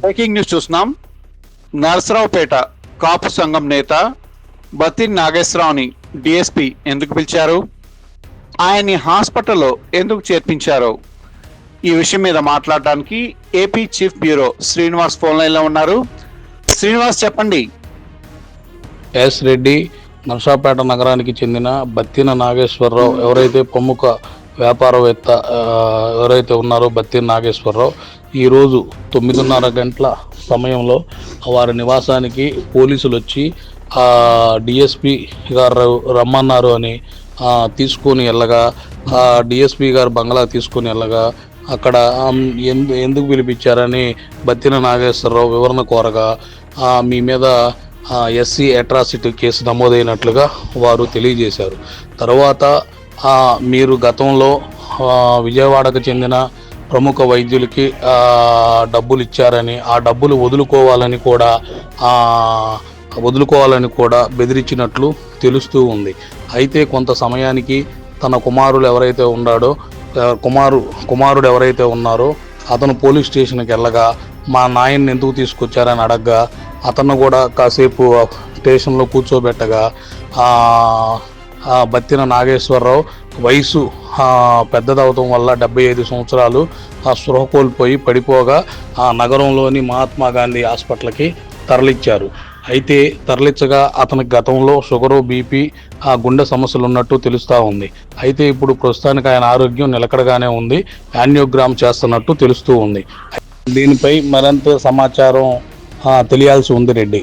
Breaking news చూస్తున్నాం. నరసరావుపేట కాపు సంఘం నేత బత్తి నాగేశ్వరరావుని డిఎస్పి ఎందుకు పిలిచారు? ఆయన్ని హాస్పిటల్లో ఎందుకు చేర్పించారు? ఈ విషయం మీద మాట్లాడడానికి AP chief bureau Srinivas phone లైన్లో ఉన్నారు. శ్రీనివాస్ చెప్పండి. ఎస్ రెడ్డి నర్సాపేట నగరానికి చెందిన బత్తిన నాగేశ్వరరావు ఎవరైతే ప్రముఖ వ్యాపారవేత్త ఎవరైతే ఉన్నారో బత్తి నాగేశ్వరరావు ఈరోజు తొమ్మిదిన్నర గంటల సమయంలో వారి నివాసానికి పోలీసులు వచ్చి ఆ డిఎస్పి గారు రమ్మన్నారు అని తీసుకొని వెళ్ళగా ఆ డిఎస్పి గారు బంగ్లా తీసుకొని వెళ్ళగా అక్కడ ఎందు ఎందుకు పిలిపించారని బత్తిన నాగేశ్వరరావు వివరణ కోరగా మీ మీద ఎస్సీ అట్రాసిటీ కేసు నమోదైనట్లుగా వారు తెలియజేశారు. తర్వాత మీరు గతంలో విజయవాడకు చెందిన ప్రముఖ వైద్యులకి డబ్బులు ఇచ్చారని ఆ డబ్బులు వదులుకోవాలని కూడా వదులుకోవాలని కూడా బెదిరించినట్లు తెలుస్తూ ఉంది. అయితే కొంత సమయానికి తన కుమారులు ఎవరైతే ఉన్నాడో కుమారు కుమారుడు ఎవరైతే ఉన్నారో అతను పోలీస్ స్టేషన్కి వెళ్ళగా మా నాయన్ని ఎందుకు తీసుకొచ్చారని అడగగా అతను కూడా కాసేపు స్టేషన్లో కూర్చోబెట్టగా బత్తిన నాగేశ్వరరావు వయసు పెద్దదవటం వల్ల డెబ్బై ఐదు సంవత్సరాలు ఆ స్పృహ కోల్పోయి పడిపోగా ఆ నగరంలోని మహాత్మా గాంధీ హాస్పిటల్కి తరలించారు అయితే తరలించగా అతనికి గతంలో షుగరు బీపీ ఆ గుండె సమస్యలు ఉన్నట్టు తెలుస్తూ ఉంది. అయితే ఇప్పుడు ప్రస్తుతానికి ఆయన ఆరోగ్యం నిలకడగానే ఉంది యాన్యోగ్రామ్ చేస్తున్నట్టు తెలుస్తూ ఉంది. దీనిపై మరింత సమాచారం తెలియాల్సి ఉంది రెడ్డి.